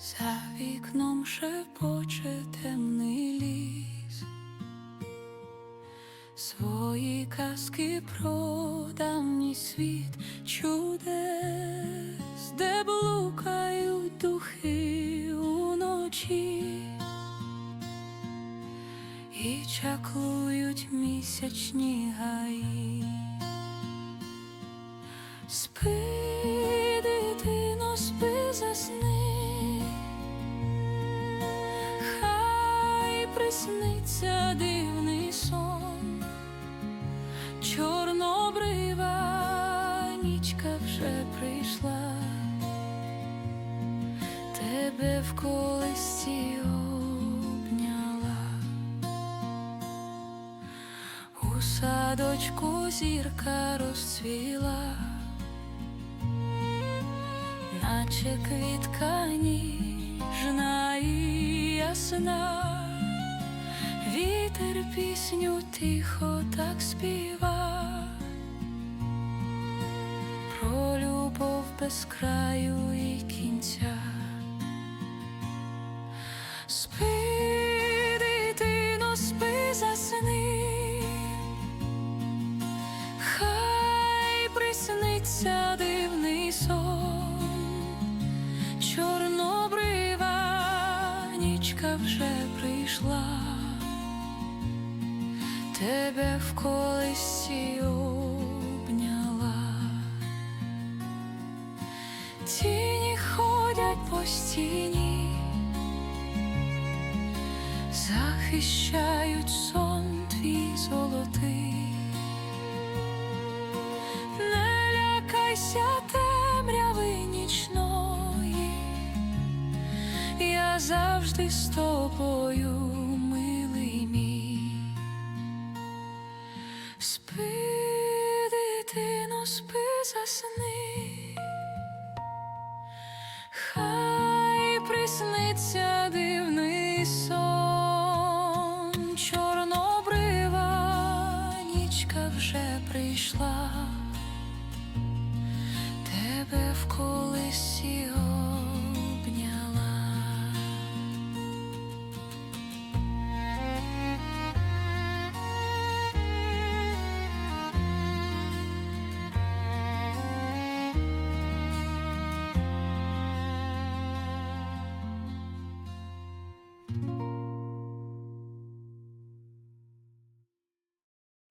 За вікном шепоче темний ліс, свої казки про давній світ чудес, де блукають духи уночі і чаклують місячні гаї. Спи, чорнобрива нічка вже прийшла, тебе в колисці обняла. У садочку зірка розцвіла, наче квітка ніжна і ясна, вітер пісню тихо так співа, про любов без краю і кінця. Спи, дитино, спи, засни, хай присниться дивний сон, чорнобрива нічка вже прийшла, тебе в колисці обняла, тіні ходять по стіні захищають сон твій золотий. Не лякайся темряви нічної, я завжди з тобою, спи, дитино, спи, засни, хай присниться дивний сон, чорнобрива нічка вже прийшла тебе в колесі.